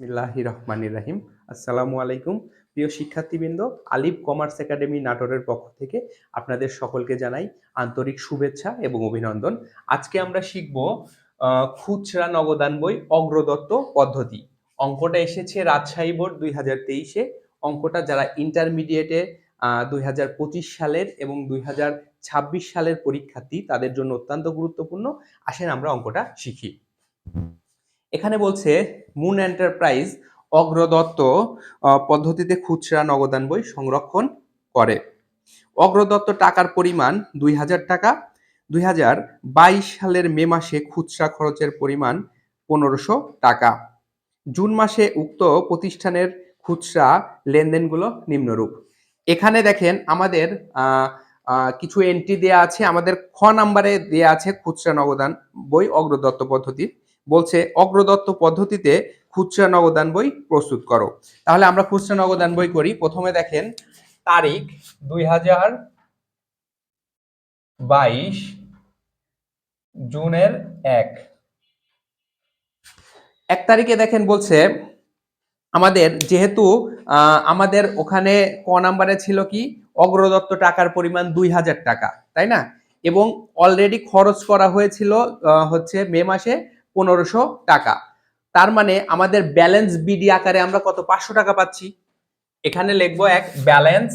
বিসমিল্লাহি রহমানির রাহিম। আসসালামু আলাইকুম। প্রিয় শিক্ষার্থীবৃন্দ, আলিফ কমার্স একাডেমি নাটোরের পক্ষ থেকে আপনাদের সকলকে জানাই আন্তরিক শুভেচ্ছা এবং অভিনন্দন। আজকে আমরা শিখব খুচরা নগদান বই অগ্রদত্ত পদ্ধতি। অঙ্কটা এসেছে রাজশাহী বোর্ড দুই হাজার তেইশে। অঙ্কটা যারা ইন্টারমিডিয়েটে দুই হাজার পঁচিশ সালের এবং দুই হাজার ছাব্বিশ সালের পরীক্ষার্থী, তাদের জন্য অত্যন্ত গুরুত্বপূর্ণ। আসেন আমরা অঙ্কটা শিখি। এখানে বলছে মুন এন্টারপ্রাইজ অগ্রদত্ত পদ্ধতিতে খুচরা নগদান বই সংরক্ষণ করে। অগ্রদত্ত টাকার পরিমাণ দুই হাজার টাকা। দুই হাজার বাইশ সালের মে মাসে খুচরা খরচের পরিমাণ পনেরোশো টাকা। জুন মাসে উক্ত প্রতিষ্ঠানের খুচরা লেনদেনগুলো নিম্নরূপ। এখানে দেখেন আমাদের কিছু এন্ট্রি দেয়া আছে। আমাদের খ নাম্বারে দেয়া আছে খুচরা নগদান বই অগ্রদত্ত পদ্ধতি। বলছে, অগ্রদত্ত পদ্ধতিতে খুচরা নগদান বই প্রস্তুত করো। তাহলে আমরা খুচরা নগদান বই করি। প্রথমে দেখেন, তারিখ দুই হাজার বাইশ, জুনের এক। এক তারিখে দেখেন বলছে, আমাদের যেহেতু আমাদের ওখানে ক নাম্বারে ছিল কি? অগ্রদত্ত টাকার পরিমাণ দুই হাজার টাকা, তাই না? এবং অলরেডি খরচ করা হয়েছিল হচ্ছে মে মাসে পনেরোশো টাকা। তার মানে আমাদের ব্যালেন্স বিডি আকারে আমরা কত? পাঁচশো টাকা পাচ্ছি। এখানে লিখব এক ব্যালেন্স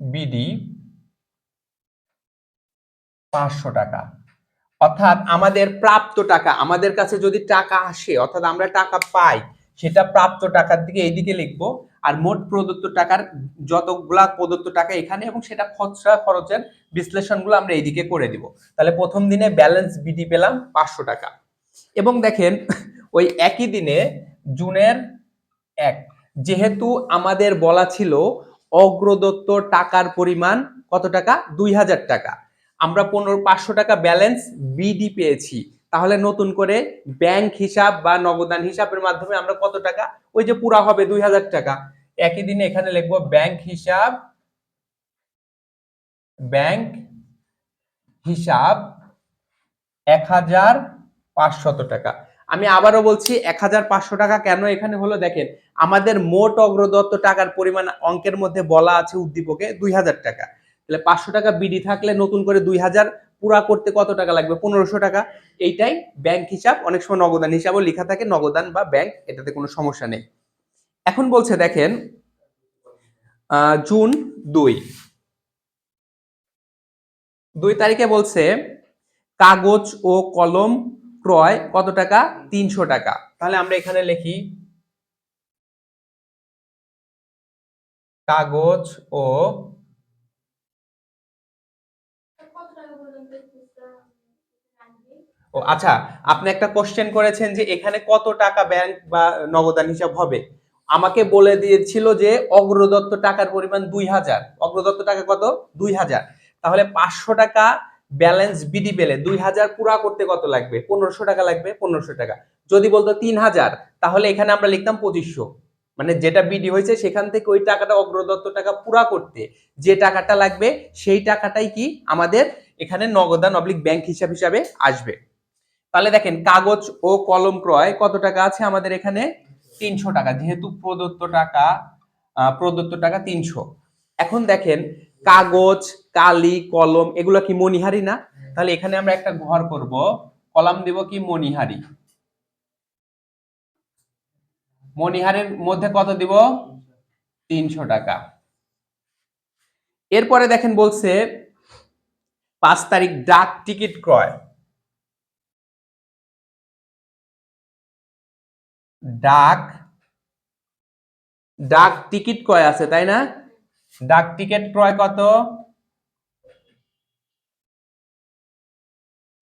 বিডি পাঁচশো টাকা। অর্থাৎ আমাদের প্রাপ্ত টাকা, আমাদের কাছে যদি টাকা আসে, অর্থাৎ আমরা টাকা পাই সেটা প্রাপ্ত টাকার দিকে এইদিকে লিখব। আর মোট প্রদত্ত টাকার যতগুলা প্রদত্ত টাকা এখানে এবং সেটা খরচা খরচের বিশ্লেষণগুলো আমরা এইদিকে করে দিব। তাহলে প্রথম দিনে ব্যালেন্স বিডি পেলাম পাঁচশো টাকা। এবং দেখেন, ওই একই দিনে জুনের এক, যেহেতু আমাদের বলা ছিল অগ্রদত্ত টাকার পরিমাণ কত টাকা? দুই হাজার টাকা। আমরা পনেরো, পাঁচশো টাকা ব্যালেন্স বিডি পেয়েছি। তাহলে নতুন করে ব্যাংক হিসাব বা নগদান হিসাবের মাধ্যমে আমরা কত টাকা? ওই যে পুরা হবে দুই হাজার টাকা। একই দিনে এখানে লিখব ব্যাংক হিসাব ব্যাংক হিসাব এক হাজার পাঁচশত টাকা। আমি আবারও বলছি, এক হাজার পাঁচশো টাকা কেন এখানে হলো? দেখেন, আমাদের মোট অগ্রদত্ত টাকার পরিমাণ অঙ্কের মধ্যে বলা আছে উদ্দীপকে দুই হাজার টাকা। তাহলে পাঁচশো টাকা বিডি থাকলে নতুন করে দুই হাজার পুরা করতে কত টাকা লাগবে? পনেরোশো টাকা। এইটাই ব্যাংক হিসাব। অনেক সময় নগদান হিসাবও লেখা থাকে, নগদান বা ব্যাংক এটাতে কোনো সমস্যা নেই। এখন বলছে, দেখেন জুন দুই। দুই তারিখে বলছে, কাগজ ও কলম ক্রয় কত টাকা? তিনশো টাকা। তাহলে আমরা এখানে লিখি, কাগজ ও ও আচ্ছা আপনি একটা কোশ্চেন করেছেন যে এখানে কত টাকা ব্যাংক বা নগদান হিসাব হবে? আমাকে বলে দিয়েছিল যে অগ্রদত্ত টাকার পরিমাণ দুই হাজার। অগ্রদত্ত টাকা কত? দুই হাজার। তাহলে পাঁচশো টাকা ব্যালেন্স বিডি পেলে দুই হাজার পুরা করতে কত লাগবে? পনেরোশো টাকা লাগবে, পনেরোশো টাকা। যদি বলতো তিন হাজার, তাহলে এখানে আমরা লিখতাম পঁচিশশো। মানে যেটা বিডি হয়েছে, সেখান থেকে ওই টাকাটা অগ্রদত্ত টাকা পুরা করতে যে টাকাটা লাগবে, সেই টাকাটাই কি আমাদের এখানে নগদান অবলিক ব্যাংক হিসাব হিসাবে আসবে। তাহলে দেখেন কাগজ ও কলম ক্রয় কত টাকা আছে আমাদের এখানে? তিনশো টাকা। যেহেতু প্রদত্ত টাকা প্রদত্ত টাকা তিনশো। এখন দেখেন কাগজ, কালি, কলম, এগুলো কি মণিহারি না? তাহলে এখানে আমরা একটা ঘর করব। কলাম দেব কি মণিহারি? মণিহারের মধ্যে কত দিব? তিনশো টাকা। এরপরে দেখেন বলছে পাঁচ তারিখ ডাক টিকিট ক্রয়। ডাক ডাক টিকিট ক্রয় আছে, তাই না? ডাক টিকিট ক্রয় কত?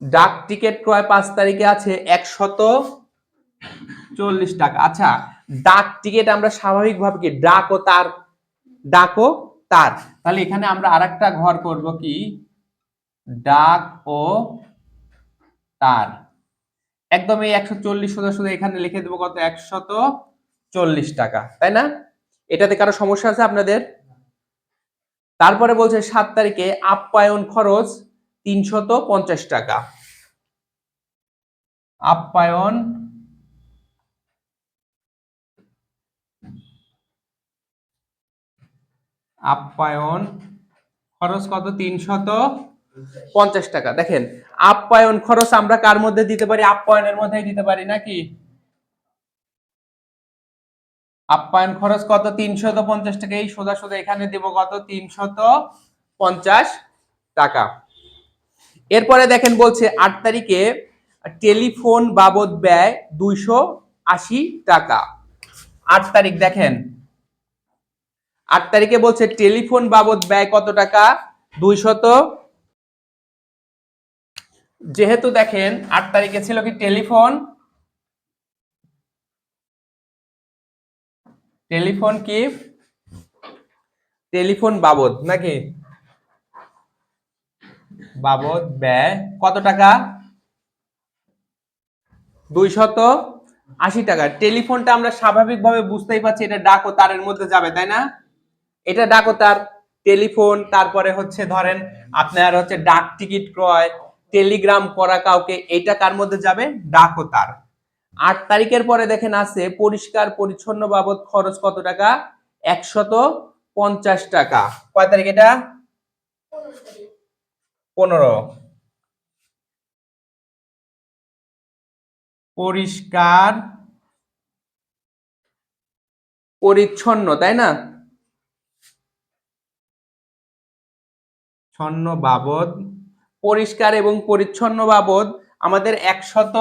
ডাক টিকিট ক্রয় পাঁচ তারিখে আছে একশত চল্লিশ টাকা। আচ্ছা ডাক টিকিট আমরা স্বাভাবিকভাবে কি ডাক ও তার, ডাক ও তার। তাহলে এখানে আমরা আরেকটা ঘর করব কি? ডাক ও তার। একদম এই একশো চল্লিশ সোজা সোজা এখানে লিখে দেবো কত? একশত চল্লিশ টাকা, তাই না? এটাতে কারও সমস্যা আছে আপনাদের? তারপরে বলছে সাত তারিখে আপ্যায়ন খরচ তিনশত পঞ্চাশ টাকা। আপ্যায়ন আপ্যায়ন খরচ কত? তিনশত পঞ্চাশ টাকা। দেখেন আপ্যায়ন খরচ আমরা কার মধ্যে দিতে পারি? আপ্যায়নের মধ্যেই দিতে পারি নাকি? আপ্যায়ন খরচ কত? তিনশত পঞ্চাশ টাকা। এই সোজা সোজা এখানে দেব কত? তিনশত পঞ্চাশ টাকা। এরপরে দেখেন বলছে, আট তারিখে টেলিফোন বাবদ ব্যয় দুইশো আশি টাকা। আট তারিখ দেখেন। আট তারিখে বলছে, টেলিফোন বাবদ ব্যয় কত টাকা? দুইশত যেহেতু দেখেন, আট তারিখে ছিল কি টেলিফোন? টেলিফোন কি? টেলিফোন বাবদ নাকি? বাবদ, ব্যয়, কত টাকা? দুইশত আশি টাকা। টেলিফোনটা আমরা স্বাভাবিকভাবে বুঝতেই পারছি, এটা ডাক ও তারের মধ্যে যাবে, তাই না? এটা ডাক ও তার টেলিফোন, তারপরে হচ্ছে ধরেন আপনার হচ্ছে ডাক টিকিট ক্রয় টেলিগ্রাম করা কাউকে, এটা কার মধ্যে যাবে? ডাকো তার। আট তারিখের পরে দেখেন আছে, পরিষ্কার পরিচ্ছন্ন বাবদ খরচ কত টাকা? একশত পঞ্চাশ টাকা। কয় তারিখ এটা? পনেরো। পরিষ্কার পরিচ্ছন্ন, তাই না? ছন্ন বাবদ পরিষ্কার এবং পরিচ্ছন্ন বাবদ আমাদের একশত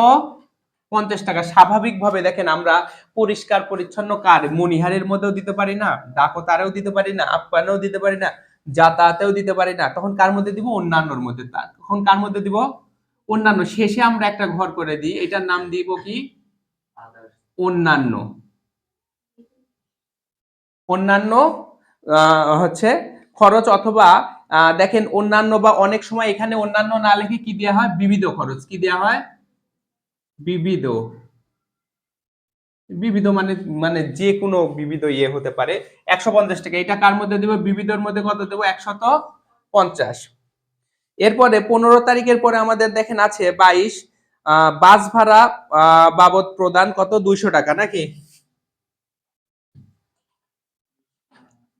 পঞ্চাশ টাকা। স্বাভাবিকভাবে দেখেন আমরা পরিষ্কার, পরিচ্ছন্ন কার? মনিহারের মধ্যেও দিতে পারি না, ডাকতারেও দিতে পারি না আপ্যায়নেও দিতে পারি না, যাতায়াতেও দিতে পারি না। তখন কার মধ্যে দিব? অন্যান্যর মধ্যে তা- তখন কার মধ্যে দিব? অন্যান্য। শেষে আমরা একটা ঘর করে দিই। এটার নাম দিব কি? অন্যান্য। অন্যান্য হচ্ছে খরচ অথবা দেখেন অন্যান্য বা অনেক সময় এখানে অন্যান্য না লিখে কি দেওয়া হয়? বিবিধ খরচ। কি দেওয়া হয়? বিবিধ। বিবিধ মানে মানে যে কোনো বিবিধ ইয়ে হতে পারে। একশো পঞ্চাশ টাকা। এটা কার মধ্যে দেবো? বিবিধর মধ্যে কত দেবো? একশত পঞ্চাশ। এরপরে পনেরো তারিখের পরে আমাদের দেখেন আছে বাইশ বাস ভাড়া বাবদ প্রদান কত? দুইশো টাকা, নাকি?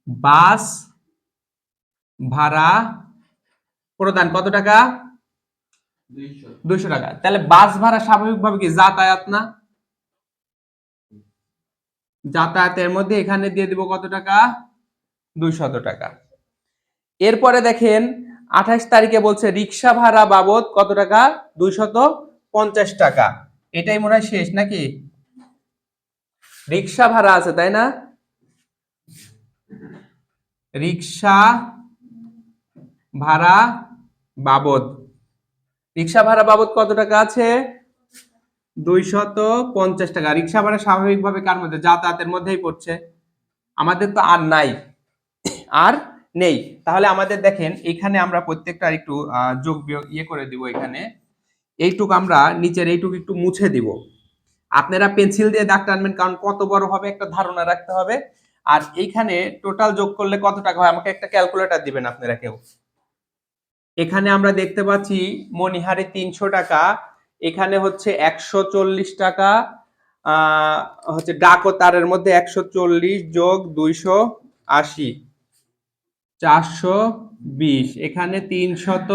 বাস ভাড়া প্রদান কত টাকা? দুইশো। টাকা। তাহলে বাস ভাড়া স্বাভাবিকভাবে কি যাতায়াত না? যাতায়াতের মধ্যে এখানে দিয়ে দিব কত টাকা? দুইশত টাকা। এরপরে দেখেন আঠাশ তারিখে বলছে রিক্সা ভাড়া বাবদ কত টাকা? দুইশত পঞ্চাশ টাকা। এটাই মনে হয় শেষ নাকি? রিক্সা ভাড়া আছে তাই না? রিক্সা ভাড়া বাবদ। রিক্সা ভাড়া বাবদ কত টাকা আছে? দুইশত পঞ্চাশ টাকা। রিক্সা ভাড়া স্বাভাবিকভাবে কার মধ্যে? যাতায়াতের মধ্যেই পড়ছে। আমাদের তো আর নাই। আর নেই। তাহলে আমাদের দেখেন, এখানে আমরা প্রত্যেকটা একটু যোগ বিয়োগ ইয়ে করে দিব এখানে। এইটুক আমরা নিচের এইটুক একটু মুছে দিব। আপনারা পেন্সিল দিয়ে দাগ টানবেন, কারণ কত বড় হবে একটা ধারণা রাখতে হবে। আর এইখানে টোটাল যোগ করলে কত টাকা হয়? আমাকে একটা ক্যালকুলেটর দিবেন আপনারা কেউ। এখানে আমরা দেখতে পাচ্ছি মনিহারে তিনশো টাকা, এখানে হচ্ছে একশো চল্লিশ টাকা হচ্ছে ডাক ও তারের মধ্যে একশো চল্লিশ যোগ দুইশো আশি, চারশো বিশ, এখানে তিনশত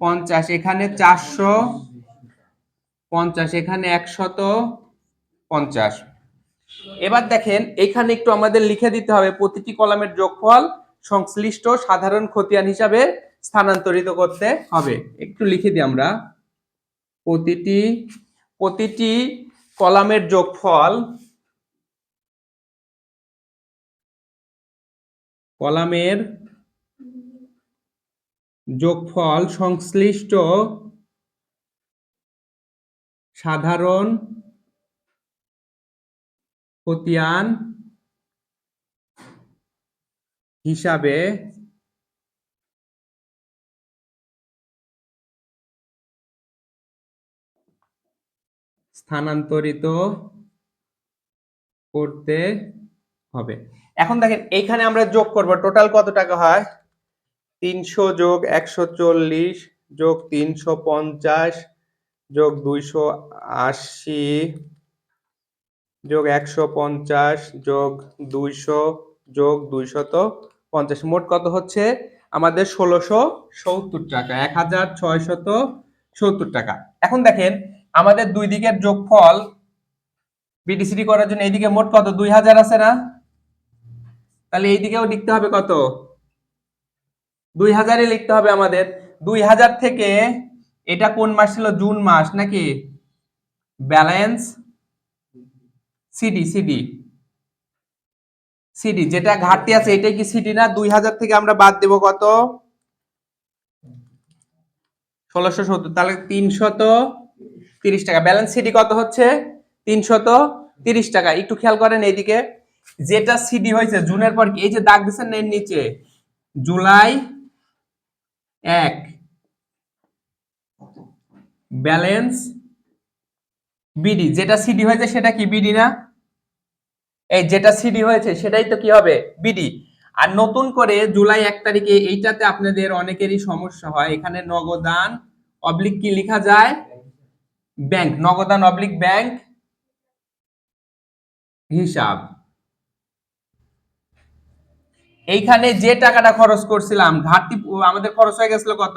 পঞ্চাশ, এখানে চারশো পঞ্চাশ, এখানে একশত পঞ্চাশ। এবার দেখেন, এখানে একটু আমাদের লিখে দিতে হবে প্রতিটি কলামের যোগফল সংশ্লিষ্ট সাধারণ খতিয়ান হিসাবে স্থানান্তরিত করতে হবে। একটু লিখে দিই আমরা। প্রতিটি প্রতিটি কলামের যোগফল কলামের যোগফল সংশ্লিষ্ট সাধারণ খতিয়ান হিসাবে স্থানান্তরিত করতে হবে। এখন দেখেন, এইখানে আমরা যোগ করব। টোটাল কত টাকা হয়? তিনশো যোগ একশো চল্লিশ যোগ তিনশো পঞ্চাশ যোগ দুইশো আশি যোগ একশো পঞ্চাশ যোগ দুইশো যোগ দুইশত পঞ্চাশ। মোট কত হচ্ছে? আমাদের ষোলোশো সত্তর টাকা। এক হাজার ছয়শত সত্তর টাকা। এখন দেখেন আমাদের দুই দিকের যোগফল বিডিসিডি করার জন্য এইদিকে মোট কত? দুই হাজার আছে না? তাহলে এইদিকেও লিখতে হবে কত? দুই হাজারই লিখতে হবে আমাদের। দুই হাজার থেকে এটা কোন মাস ছিল? জুন মাস, নাকি? ব্যালেন্স সিডি সিডি সিডি যেটা ঘাটতি আছে, এটাই কি সিডি না? দুই হাজার থেকে আমরা বাদ দেব কত? ষোলোশো সত্তর। তাহলে তিনশত তিরিশ টাকা। ব্যালেন্স সিডি কত হচ্ছে? তিনশত তিরিশ টাকা। একটু খেয়াল করেন এইদিকে। যেটা সিডি হয়েছে জুনের পর কি? এই যে দাগ দিচ্ছেন এর নিচে। জুলাই এক। ব্যালেন্স বিডি যেটা সিডি হয়েছে সেটা কি বিডি না? এই যেটা সিডি হয়েছে সেটাই তো কি হবে? বিডি আর নতুন করে জুলাই এক তারিখে এইটাতে আপনাদের অনেকেরই সমস্যা হয়। এখানে নগদান অবলিক কি লেখা যায়? ব্যাংক নগদান অবলিক ব্যাংক হিসাব। এইখানে যে টাকাটা খরচ করছিলাম ঘাটতি আমাদের খরচ হয়ে গেছিল কত?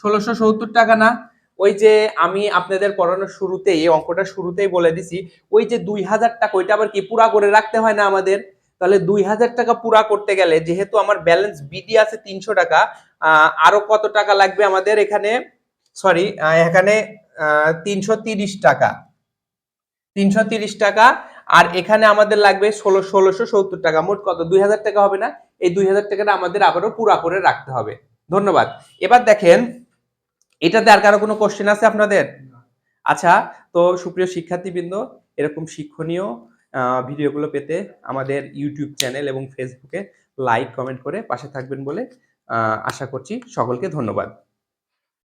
ষোলোশো সত্তর টাকা না? ওই যে আমি আপনাদের পড়ানোর শুরুতেই এই অঙ্কটা শুরুতেই বলে দিছি ওই যে দুই হাজার টাকা ওইটা আবার কি পুরা করে রাখতে হয় না আমাদের? তাহলে দুই হাজার টাকা পুরা করতে গেলে যেহেতু আমার ব্যালেন্স বিডি আছে তিনশো টাকা আহ, আরও কত টাকা লাগবে আমাদের এখানে? সরি এখানে তিনশো তিরিশ টাকা। তিনশো তিরিশ টাকা, আর এখানে আমাদের লাগবে ষোলো, ষোলোশো সত্তর টাকা। মোট কত? দুই হাজার টাকা হবে না? এই দুই হাজার টাকাটা আমাদের আবারও পুরা করে রাখতে হবে। ধন্যবাদ। এবার দেখেন, এটাতে আর কারও কোনো কোশ্চেন আছে আপনাদের? আচ্ছা তো সুপ্রিয় শিক্ষার্থীবৃন্দ, এরকম শিক্ষণীয় ভিডিওগুলো পেতে আমাদের ইউটিউব চ্যানেল এবং ফেসবুকে লাইক কমেন্ট করে পাশে থাকবেন বলে আশা করছি সকলকে ধন্যবাদ।